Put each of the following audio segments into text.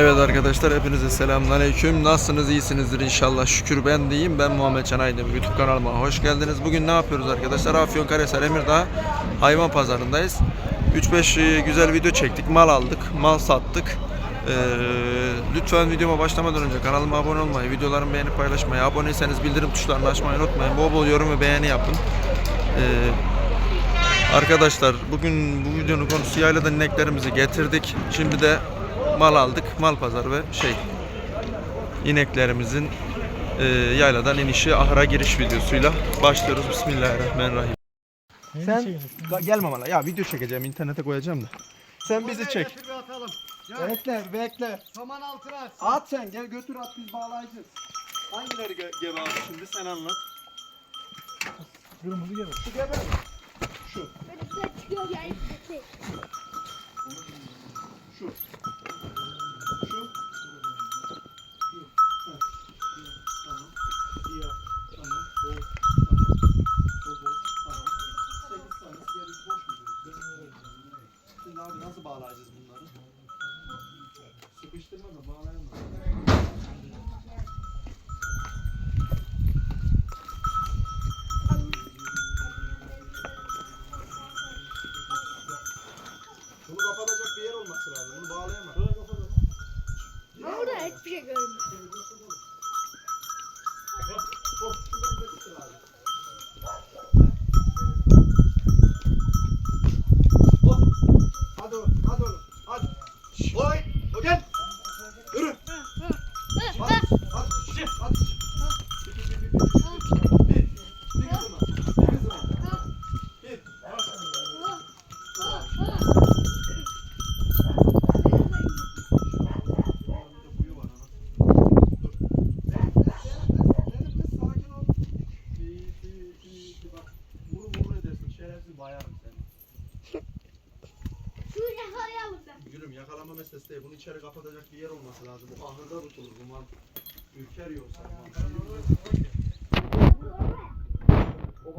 Evet arkadaşlar hepinize selamünaleyküm. Nasılsınız? İyisinizdir inşallah. Şükür ben de iyiyim. Ben Muhammed Can Aydemir. YouTube kanalıma hoş geldiniz. Bugün ne yapıyoruz arkadaşlar? Afyonkarahisar Emirdağ hayvan pazarındayız. 3-5 e, güzel video çektik. Mal aldık. Mal sattık. Ee, lütfen videoma başlamadan önce kanalıma abone olmayı, videolarımı beğenip paylaşmayı, aboneyseniz bildirim tuşlarını açmayı unutmayın. Bol bol yorum ve beğeni yapın. Ee, Arkadaşlar bugün bu videonun konusu yayladan ineklerimizi getirdik. Şimdi de mal aldık. Mal pazarı ve şey ineklerimizin e, yayladan inişi ahıra giriş videosuyla başlıyoruz. Bismillahirrahmanirrahim. Sen gelme bana. Ya video çekeceğim internete koyacağım da. Sen bizi çek. Bekle bekle. Saman altına at. At sen gel götür at biz bağlayacağız. Hangileri ge gebe abi şimdi sen anlat. Kırmızı gebe. Şu gebe mi? Şu. Böyle çıkıyor yani. Şu. Şu.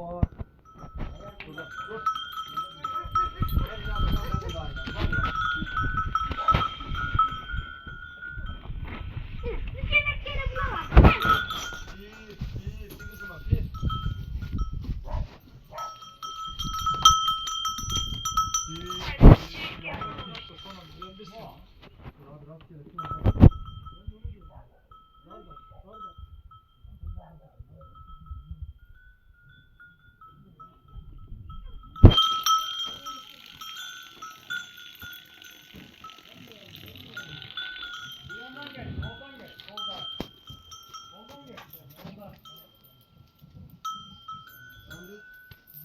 or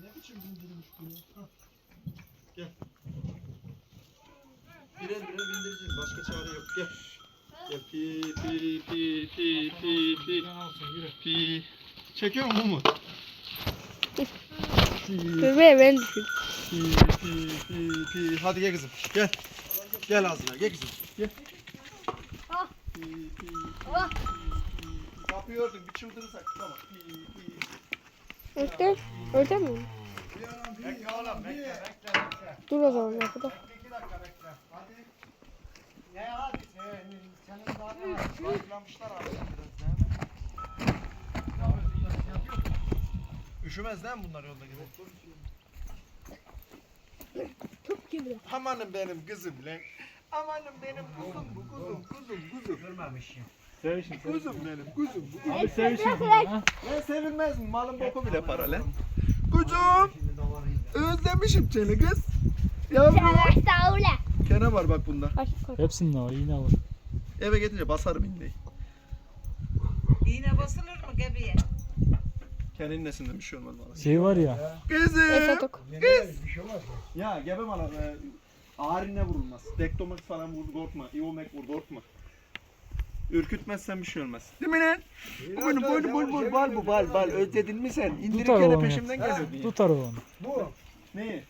ne biçim bindirilmiş bu ya? Hah. Gel. Birer birer bindireceğiz. Başka çare yok. Gel. Gel. Pi pi pi pi pi pi pi. Çekiyor mu? Pi Bebeğe ben düşün. pi pi pi pi. Hadi gel kızım. Gel. Gel ağzına. Gel kızım. Gel. Ah. Pi pi Ah. pi pi. Kapıyı ördün. Bir çıldırırsak. Tamam. Pi pi. Öte, öte mi? Bekle oğlum. Bekle. Bekle. Bekle. Dur o zaman ne kadar. İki dakika bekle. Hadi. Ne hadi? Senin, senin zaten Başlamışlar abi. Üşümez mi bunlar yolda gider? Çok gibi. Amanım benim kızım lan. Amanım benim kuzum bu kuzum kuzum kuzum. görmemişim. Sevişin. Kuzum benim kuzum. Abi sevişin. Ne sevilmez mi? Malın boku bile para lan. Kuzum. Özlemişim seni kız. Yavrum. Kene var bak bunda. Hepsinde var iğne var. Eve gelince basarım iğneyi. İğne basılır mı gebeye? Kenin nesinden bir şey olmaz bana. Şey var ya. Kızım. Esatok. Bir şey olmaz mı? Ya gebe mala e, ağrine vurulmaz. Dektomak falan vur korkma. İvomek vur korkma. Ürkütmezsen bir şey olmaz. Değil mi lan? Bul bul bul bul bal bu bal bal özledin mi sen? Gene onu. peşimden geliyordun ya. Tutar onu. Bu. Neyi?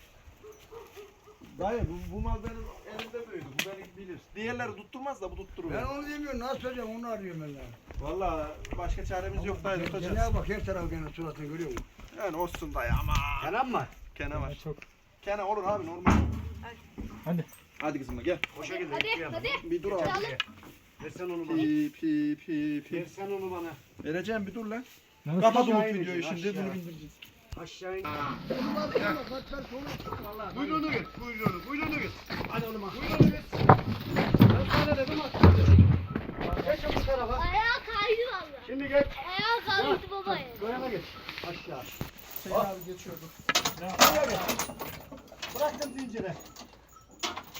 Dayı bu, bu mal benim elimde büyüdü. Bu beni bilir. Diğerleri tutturmaz da bu tutturur. Ben onu demiyorum. Nasıl söyleyeceğim onu arıyorum ben. lan. Valla başka çaremiz yok dayı tutacağız. Cenab-ı Hak her tarafı gene suratını görüyor musun? Yani olsun dayı ama. Kenan mı? Kene var. Çok. Kene olur abi normal. Hadi. Hadi kızım gel. O şekilde. Hadi hadi. Bir dur abi. Çalın. Versen onu bana. Pi pi pi pi. Versen onu bana. Vereceğim bir dur lan. Nasıl? Kapat Umut videoyu şimdi aşağı. bunu bindireceğiz. Aşağı in. Buyruğunu git. Buyruğunu. Buyruğunu git. Hadi oğlum. Buyruğunu git. Ben sana dedim at. Geç bu tarafa. Ayağa kaydı valla. Şimdi geç. Ayağa kaydı baba. Goyana geç. Aşağı. Hüseyin abi geçiyordu. Buraya geç. Bıraktım zinciri.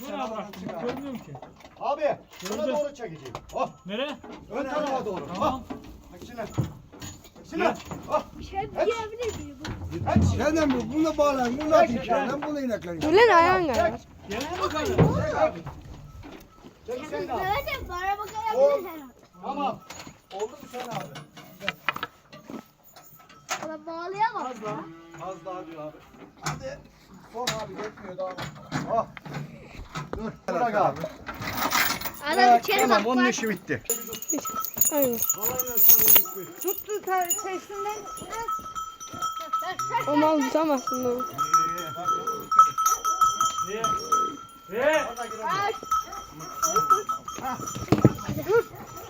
Bu ne bıraktın? Görmüyorum ki. Abi. Şuna Gördüm. doğru çekeceğim. Oh. Nereye? Ön tarafa doğru. Tamam. Oh. Bak. Bak içine. Oh. Bir şey diyebilir miyim? Senden bu, bunu bağlan, bunu atın içeriden, bunu ineklerin. Dur lan ayağın kayar. Gel bakalım. Çek abi. Sen de al. Evet bana herhalde. Tamam. Oldu mu sen abi? Bana bağlayamam. Az daha. Az daha diyor abi. Hadi. Son abi geçmiyor daha. Oh. Dur. Bırak abi. Adam içeri tamam bak. onun bak. işi bitti. Aynen. Tuttu sesinden. O mal tutamazsın onu. Niye? Niye?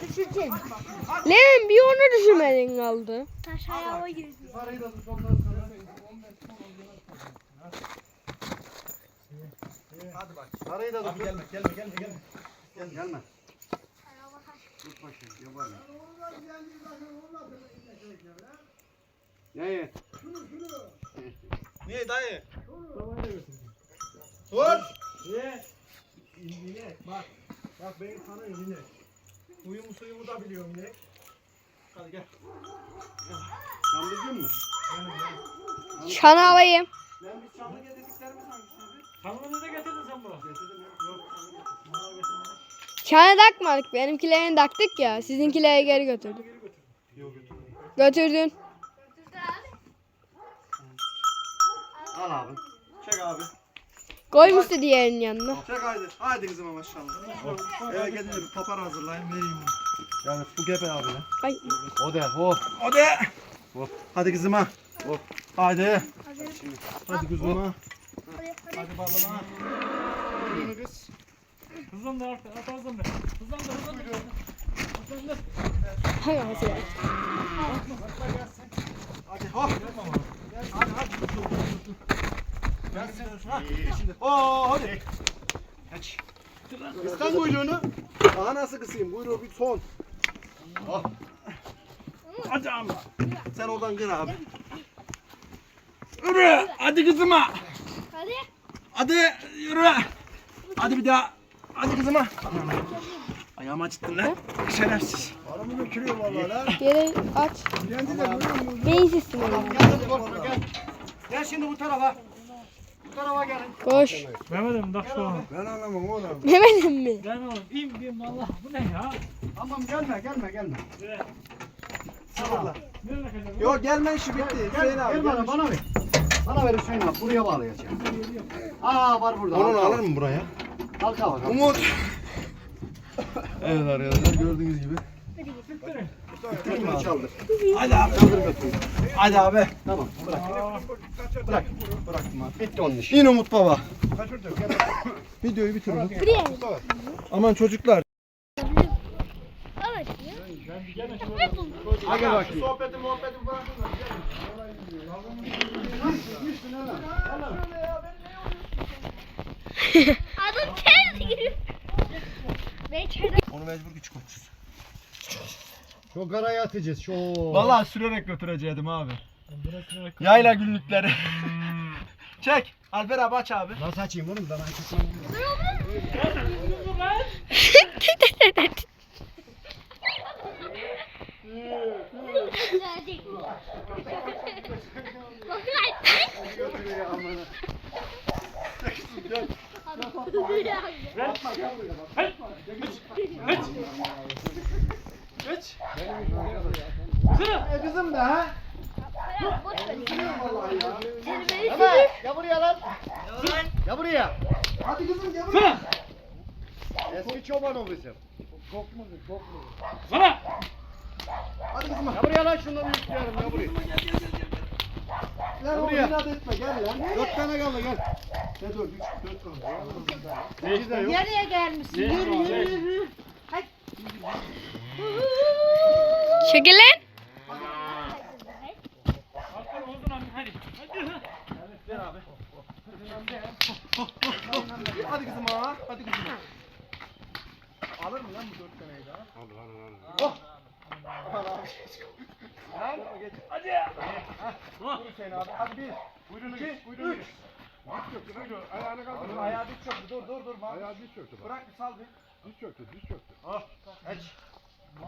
Düşeceksin. Lan bir onu düşürmedin kaldı. Taş ayağıma girdi. Sarıyı da tut ondan sonra. Hadi bak. Sarıyı da tut. gelme gelme gelme gelme. Gel gelme. Tut bakayım. Gel var Ne? Niye dayı? Dur. Niye? İnek bak. Bak benim tanıyorum inek. Huyumu suyumu da biliyorum inek. Hadi gel. Çamlıcın mı? Şan alayım. Ben bir çamlı getirdiklerimiz hangisiydi? Tamamını da getirdin sen bana. Getirdim ya. Yok. Şana takmadık. Benimkilerini taktık ya. Sizinkileri geri götürdük. Yok götürmedim. Götürdün. Al abi. Çek abi. Koymuştu diğerinin yanına. Çek haydi. Haydi kızıma maşallah. Eve gelince bir papar hazırlayayım vereyim bunu. Yani bu gebe abi lan. Ay. O da hop. Hadi. Hop. Hadi kızıma. Hop. Hadi. Şimdi. Hadi kızıma. Hadi balama. Buyurun kız. Hızlandır artık. At hızlandır. Hızlandır hızlandır. Hızlandır. Hay ağzı ya. Hadi hop. Hadi hadi. Gelsin. Ha. Şimdi. Oo hadi. Aç. Kıstan kuyruğunu. Daha nasıl kısayım? Buyruğu bir son. Hadi ama. Sen oradan kır abi. Yürü. Hadi kızıma. Hadi. Hadi yürü. Hadi bir daha. Hadi kızıma. Ayağımı acıttın lan. Şerefsiz. Paramı götürüyor vallahi lan. Geri aç. Kendi de görüyor musun? Beyinsizsin oğlum. Gel hadi korkma gel. Gel şimdi bu tarafa. Bu tarafa gelin. Koş. Mehmet'im bak şu an. Ben anlamam oğlum. Yemedim mi? Ben oğlum. İn bin Allah. Bu ne ya? Tamam gelme gelme gelme. Nereye kaçırdın? Yok gelme işi bitti. Gel, gel, abi. gel bana, bana ver. Bana ver Hüseyin abi, buraya bağlayacağım. Aa var burada. Onu alır mı buraya? Halka halka. Umut. evet arkadaşlar gördüğünüz gibi. Götür abi. Çaldır. Hadi abi. Çaldır götür. Hadi abi. Tamam bırak. Aa, Bırak. Bıraktım abi. Bitti onun işi. İn Umut baba. Videoyu bitir Umut. Buraya. Aman çocuklar. Evet. Ben bir gene şöyle. Ha Adam kendi giriyor. Ben içeride. Onu mecbur küçük koçuz. Şu karaya atacağız. Şu. Vallahi sürerek götürecektim abi. Yayla günlükleri. Çek. Alper abi aç abi. Nasıl açayım oğlum? Bana açıklamam. Geç. E kızım da ha? Hemen. Ya buraya lan. Ya buraya. Hadi kızım gel buraya. Eski çoban o bizim. Kokmadı, kokmadı. Sana. Hadi kızım. Ya buraya lan şunları yükleyelim ya buraya. Gel buraya. inat etme gel lan. Dört tane kaldı gel. Ne dört? Üç, dört kaldı. İki de yok. Nereye gelmişsin? Yürü yürü yürü. Lan. Hadi. Hadi. Hadi kızım ha. Hadi kızım. Alır mı lan bu dört taneyi daha? Alır alır alır. Oh. Geç. Hadi. Dur Hüseyin abi. Hadi bir. Buyurun iki. Buyurun üç. Ayağını kaldır. Dur ayağı diz çöktü. Dur dur dur. Bak. Ayağı diz çöktü bak. Bırak bir sal bir. Diz çöktü, diz çöktü. Ah. Geç.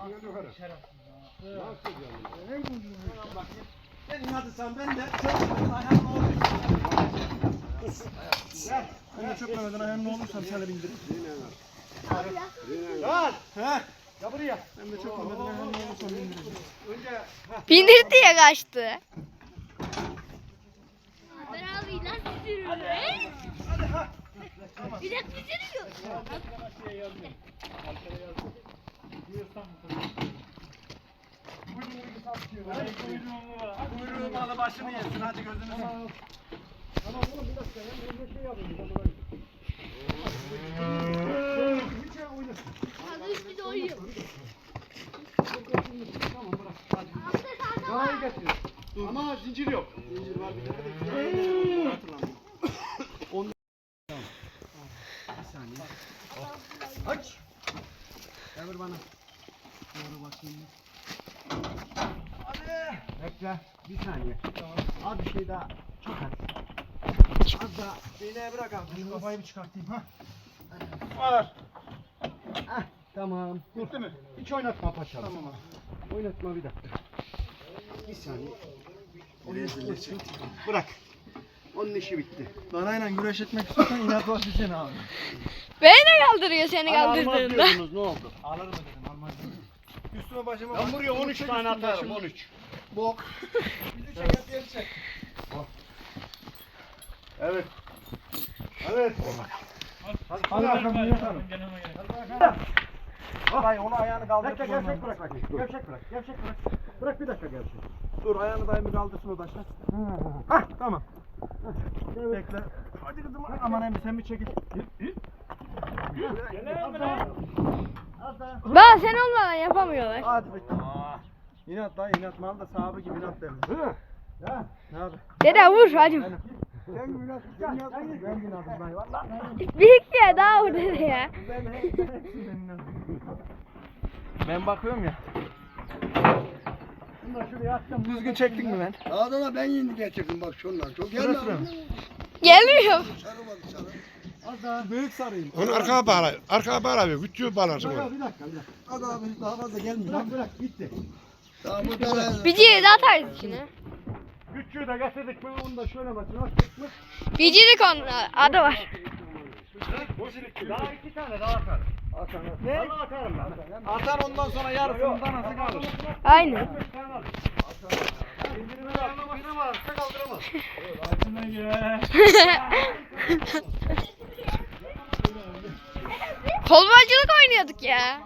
Yürü yukarı. Nasıl yani? Gelin hadi sen ben de çökmeden ayağımı olayım. Gel. Ben de çökmeden ayağımı olursam seni bindireyim. Gel. He. Ya buraya. Ben de çökmeden ayağımı olursam bindireyim. Önce heh. Bindir diye kaçtı. Ben abi nasıl sürüyorum? Bir dakika sürüyor. Kuyruğum alı başını yesin hadi gözünü seveyim. Hadi üstü de oynuyor. Daha iyi getiriyor. Ama zincir yok. Zincir var bir tane de. Hatırlamıyorum. Onu- Bir saniye. Aç. Devir bana. Doğru bakayım. Hadi. Bekle. Bir saniye. Az bir şey daha. Çok az. Az daha. İğneye bırak abi. Kafayı bir çıkartayım. Ha. Var. Heh, tamam. Bitti mi? Hiç oynatma paşam. Tamam abi. Oynatma bir dakika. Bir saniye. Bırak. Onun işi bitti. Danayla güreş etmek istiyorsan inat var diyeceksin abi. Beni kaldırıyor seni kaldırdığında. ne oldu? Alır mı dedim almaz dedim. Üstüme başıma Ben buraya 13 tane atarım 13. Bok. Bizi çek geri çek. Evet. Evet. Hadi hadi bakalım yatalım. Hayır onu ayağını kaldır. Gevşek gevşek bırak bakayım. Gevşek bırak. Gevşek bırak. Bırak bir dakika gevşek. Dur ayağını daim bir kaldırsın o taşla. Hah tamam. Hah, Bekle. Hadi kızım. Aman emmi sen bir çekil. Daha. Sen olmadan yapamıyorlar. Hadi bekle. İnat daha inat mal da sahibi gibi inat demiş. Ya. Ne abi? Dede vur hadi. Sen sen inat. Ben inatım dayı valla. Büyük ya daha vur dede ya. Ben bakıyorum ya. Bunu da şuraya atacağım. Düzgün çektin mi ben? Adana ben yeni getirdim bak şundan. Çok gelme. sıra mı? Gelmiyor. Sarılmadı sarı. Az daha. Büyük sarayım. Onu arkaya bağla. Arkaya bağla bir. Küçüğü bağlarsın onu. bir dakika bir dakika. Az abi daha fazla gelmiyor. Bırak bırak bitti. Tamam bu da Biciyi de atarız içine. Küçüğü de getirdik mi onu da şöyle bakın attık mı? Bicilik onun adı var. Daha iki tane daha atarım. Atar. Ne? atarım ben. Atar ondan sonra yarısının danası kalır. Aynen. İndirime bak. Biri var. Kaldıramaz. Altına gel. Kolbacılık oynuyorduk ya.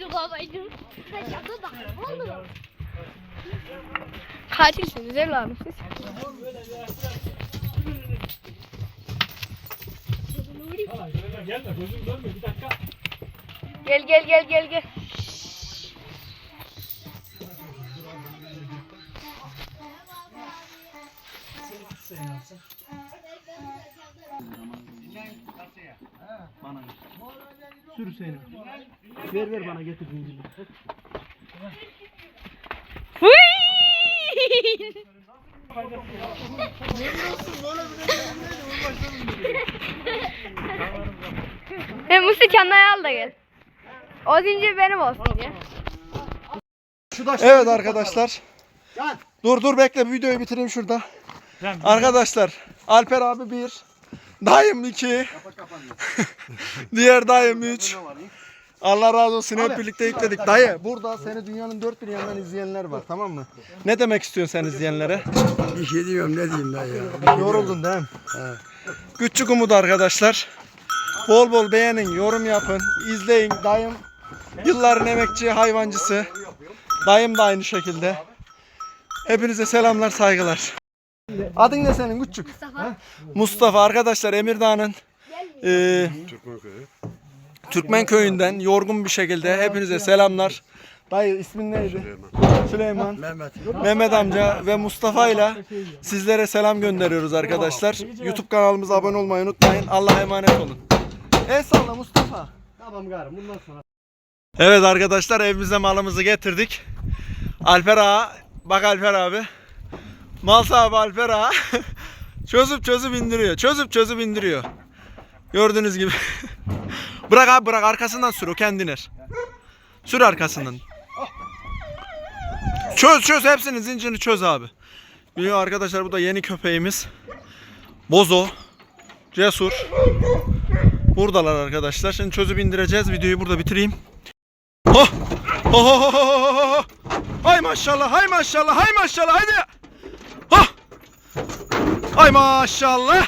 Çok havaydım. Sen yaptın da. Ne oldu? Katilsiniz evladım siz. Gel gel gel gel gel. Bana. Sür Hüseyin'im. Ver ver bana getir zinciri. He Musti kendine al da gel. O zincir benim olsun ya. Evet arkadaşlar. Dur dur bekle videoyu bitireyim şurada. Arkadaşlar Alper abi 1, dayım 2, diğer dayım 3. Allah razı olsun hep birlikte yükledik. Dayı burada seni dünyanın dört bir yanından izleyenler var tamam mı? Ne demek istiyorsun sen izleyenlere? Bir şey diyorum ne diyeyim ben ya. Yoruldun değil mi? Küçük Umut arkadaşlar. Bol bol beğenin, yorum yapın, izleyin. Dayım yılların emekçi hayvancısı. Dayım da aynı şekilde. Hepinize selamlar, saygılar. Adın ne senin küçük? Mustafa. Mustafa arkadaşlar Emirdağ'ın eee Türkmen köyünden yorgun bir şekilde hepinize selamlar. Dayı ismin neydi? Süleyman. Mehmet. Mehmet amca ve Mustafa ile sizlere selam gönderiyoruz arkadaşlar. YouTube kanalımıza abone olmayı unutmayın. Allah'a emanet olun. El salla Mustafa. Tamam garım bundan sonra. Evet arkadaşlar evimize malımızı getirdik. Alper ağa, bak Alper abi. Mal sahibi Alper ağa. çözüp çözüp indiriyor. Çözüp çözüp indiriyor. Gördüğünüz gibi. bırak abi bırak arkasından sür o kendine. Sür arkasından. Çöz çöz hepsinin zincirini çöz abi. Biliyor arkadaşlar bu da yeni köpeğimiz. Bozo. Cesur. Buradalar arkadaşlar. Şimdi çözüp indireceğiz. Videoyu burada bitireyim. Oh! Oh, oh, oh, oh, oh, oh. Hay maşallah, hay maşallah, hay maşallah, haydi. Oh! Hay maşallah.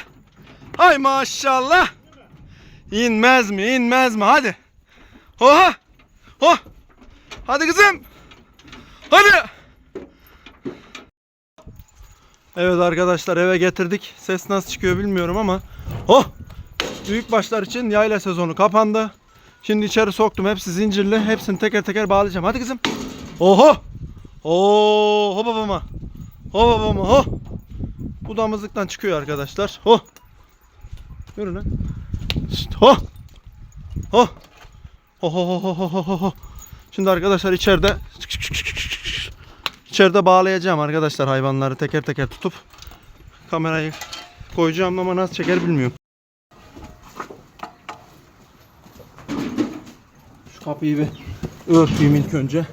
Hay maşallah. İnmez mi, inmez mi? Hadi. Oha! Oh! Hadi kızım. Hadi. Evet arkadaşlar eve getirdik. Ses nasıl çıkıyor bilmiyorum ama. Oh! Büyük başlar için yayla sezonu kapandı. Şimdi içeri soktum. Hepsi zincirli. Hepsini teker teker bağlayacağım. Hadi kızım. Oho. Oo, ho babama. Ho babama. Ho. Bu damızlıktan çıkıyor arkadaşlar. Ho. Yürü lan. Ho. Ho. Ho ho ho ho ho ho. Şimdi arkadaşlar içeride içeride bağlayacağım arkadaşlar hayvanları teker teker tutup kamerayı koyacağım ama nasıl çeker bilmiyorum. Şu kapıyı bir örteyim ilk önce.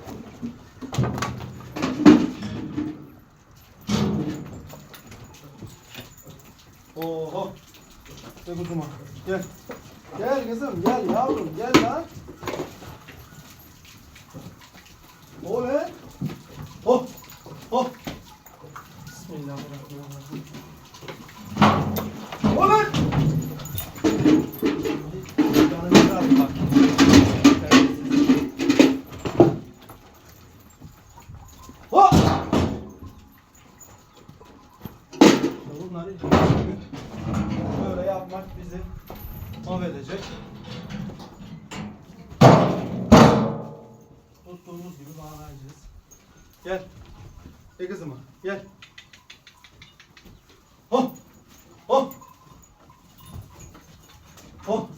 Oho. Gel kuzuma. Gel. Gel kızım gel yavrum gel lan. O ne? Oh. Oh. Bismillahirrahmanirrahim. O ne? Canını biraz bak. Hop! İşte bunları böyle yapmak bizi mahvedecek. Tuttuğumuz gibi bağlayacağız. Gel. Gel kızıma. Gel. Hop! Hop! Hop!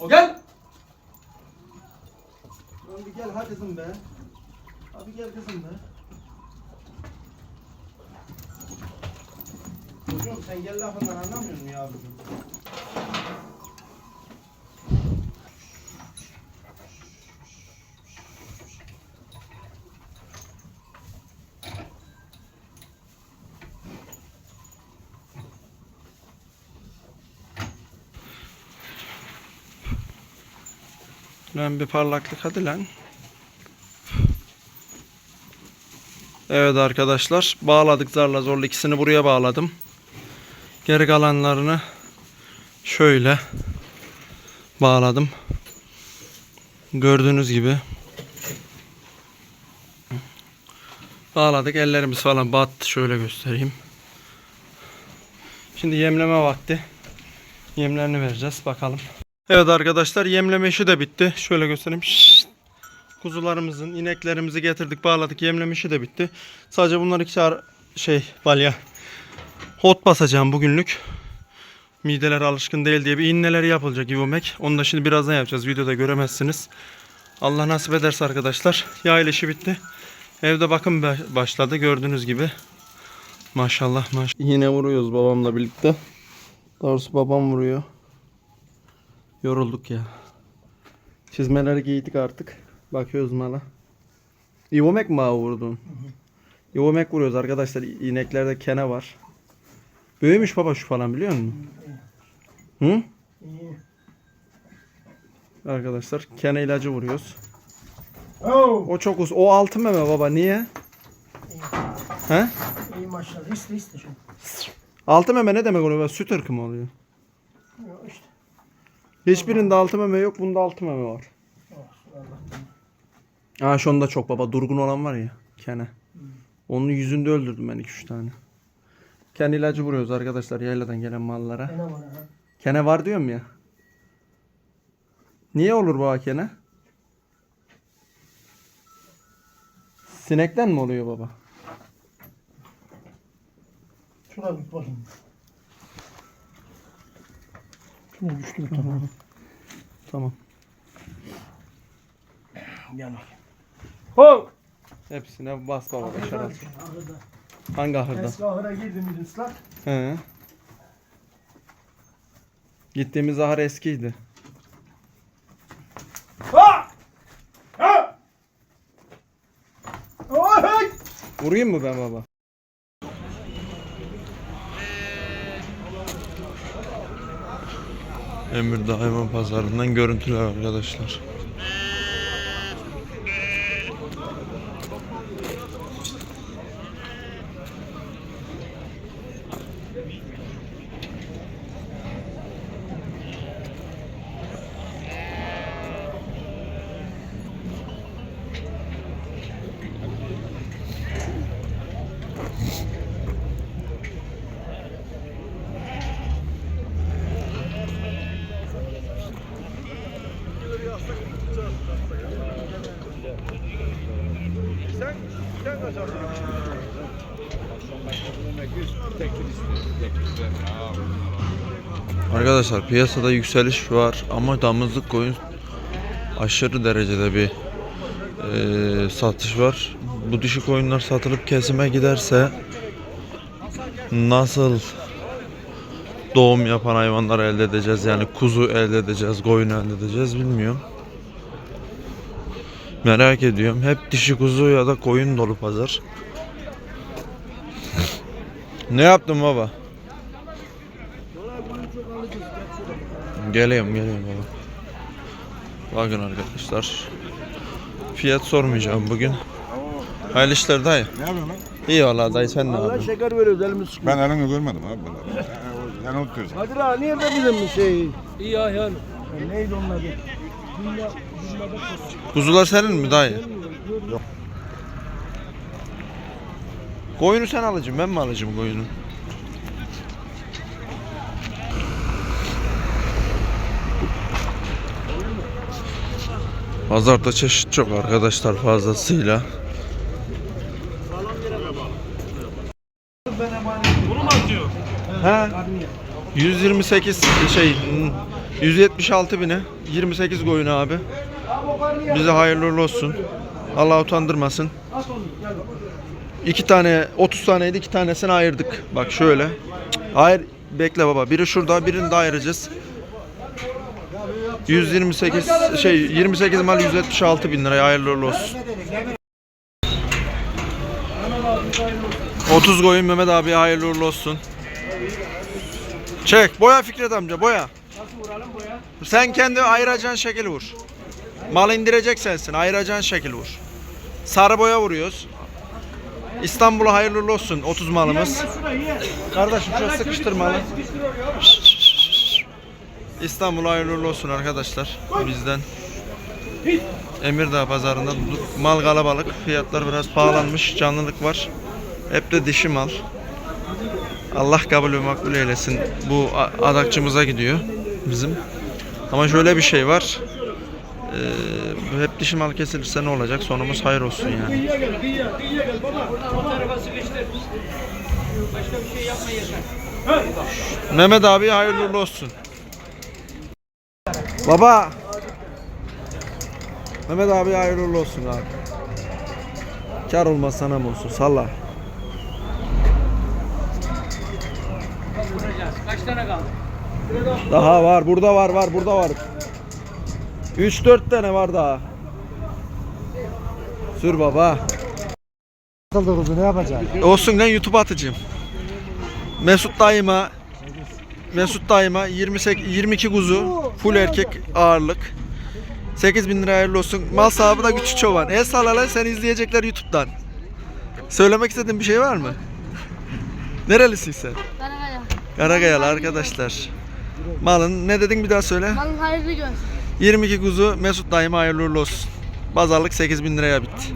O gel. Lan gel hadi kızım be. Abi gel kızım be. Çocuğum sen gel lafından anlamıyor musun yavrucuğum? Lan bir parlaklık hadi lan. Evet arkadaşlar bağladık zarla zorla ikisini buraya bağladım. Geri kalanlarını şöyle bağladım. Gördüğünüz gibi bağladık ellerimiz falan battı şöyle göstereyim. Şimdi yemleme vakti. Yemlerini vereceğiz bakalım. Evet arkadaşlar yemleme işi de bitti. Şöyle göstereyim. Şşt. Kuzularımızın, ineklerimizi getirdik, bağladık. Yemleme işi de bitti. Sadece bunlar iki ar- şey balya. Hot basacağım bugünlük. Mideler alışkın değil diye bir inneleri yapılacak ivomek. Onu da şimdi birazdan yapacağız. Videoda göremezsiniz. Allah nasip ederse arkadaşlar. Yayla işi bitti. Evde bakım ba- başladı gördüğünüz gibi. Maşallah maşallah. Yine vuruyoruz babamla birlikte. Doğrusu babam vuruyor. Yorulduk ya. Çizmeleri giydik artık. Bakıyoruz mala. İvomek mi ağı vurdun? İvomek vuruyoruz arkadaşlar. İneklerde kene var. Büyümüş baba şu falan biliyor musun? Hı? Arkadaşlar kene ilacı vuruyoruz. O çok uz. O altı meme baba niye? He? İyi maşallah. İste iste şu. Altı meme ne demek oluyor? Süt ırkı mı oluyor? Hiçbirinde altı meme yok. Bunda altı meme var. Aa şu anda çok baba. Durgun olan var ya. Kene. Onun yüzünde öldürdüm ben 2-3 tane. Kendi ilacı vuruyoruz arkadaşlar yayladan gelen mallara. Kene var diyorum ya. Niye olur bu kene? Sinekten mi oluyor baba? Şuna bir bakayım. Tamam. Gel bakayım. Ho! Hepsine bas baba başarılı. Hangi ahırda? Eski ahıra girdim bir ıslak. He. Gittiğimiz ahır eskiydi. Ha! Ha! Oy! Vurayım mı ben baba? Emirdağ hayvan pazarından görüntüler arkadaşlar. Arkadaşlar piyasada yükseliş var ama damızlık koyun aşırı derecede bir eee, satış var. Bu dişi koyunlar satılıp kesime giderse nasıl doğum yapan hayvanlar elde edeceğiz yani kuzu elde edeceğiz, koyun elde edeceğiz bilmiyorum. Merak ediyorum. Hep dişi kuzu ya da koyun dolu pazar. Ne yaptın baba? Geliyorum geliyorum baba. Bakın arkadaşlar. Fiyat sormayacağım bugün. Hayırlı işler dayı. Ne yapıyorsun lan? İyi vallahi dayı sen ne Allah yapıyorsun? şeker veriyoruz elimiz sıkıyor. Ben elini görmedim abi. Ben. Sen unutuyorsun. Hadi la niye de bizim bir şey? İyi ya yani. Neydi onun adı? Kuzular senin mi dayı? Koyunu sen alacaksın ben mi alacağım koyunu? Pazarda çeşit çok arkadaşlar fazlasıyla. Bunu mu atıyor? He. 128 şey hmm, 176 bine 28 koyun abi. Bize hayırlı olsun. Allah utandırmasın. İki tane 30 taneydi iki tanesini ayırdık. Bak şöyle. Hayır bekle baba. Biri şurada birini de ayıracağız. 128 şey 28 mal 176 bin liraya hayırlı uğurlu olsun. 30 koyun Mehmet abi hayırlı uğurlu olsun. Çek. Boya Fikret amca boya. Sen kendi ayıracağın şekil vur. Mal indirecek sensin. Ayıracağın şekil vur. Sarı boya vuruyoruz. İstanbul'a hayırlı olsun 30 malımız. Kardeşim şöyle sıkıştırmalı. Sıkıştırıyor ya. İstanbul'a hayırlı olsun arkadaşlar bizden. Emirdağ pazarında mal kalabalık. Fiyatlar biraz pahalanmış. Canlılık var. Hep de dişi mal. Allah kabul ve makbul eylesin. Bu adakçımıza gidiyor bizim. Ama şöyle bir şey var. Ee, hep dişi mal kesilirse ne olacak? Sonumuz hayır olsun yani. Mehmet abi hayırlı olsun. Baba. Mehmet abi hayırlı olsun abi. Kar olmaz sana mı olsun salla. Kaç tane kaldı? Daha var burada var var burada var. 3-4 tane var daha. Sür baba. Atıldı kuzu ne yapacaksın? Olsun lan YouTube'a atacağım. Mesut dayıma Mesut dayıma 28 22 kuzu full erkek ağırlık. 8000 bin lira hayırlı olsun. Mal sahibi da Küçük Çoban. El salla lan seni izleyecekler YouTube'dan. Söylemek istediğin bir şey var mı? Nerelisin sen? Karakaya. Karagayalı arkadaşlar. Malın ne dedin bir daha söyle. Malın hayırlı görsün. 22 kuzu Mesut dayıma hayırlı uğurlu olsun. Pazarlık 8000 liraya bitti.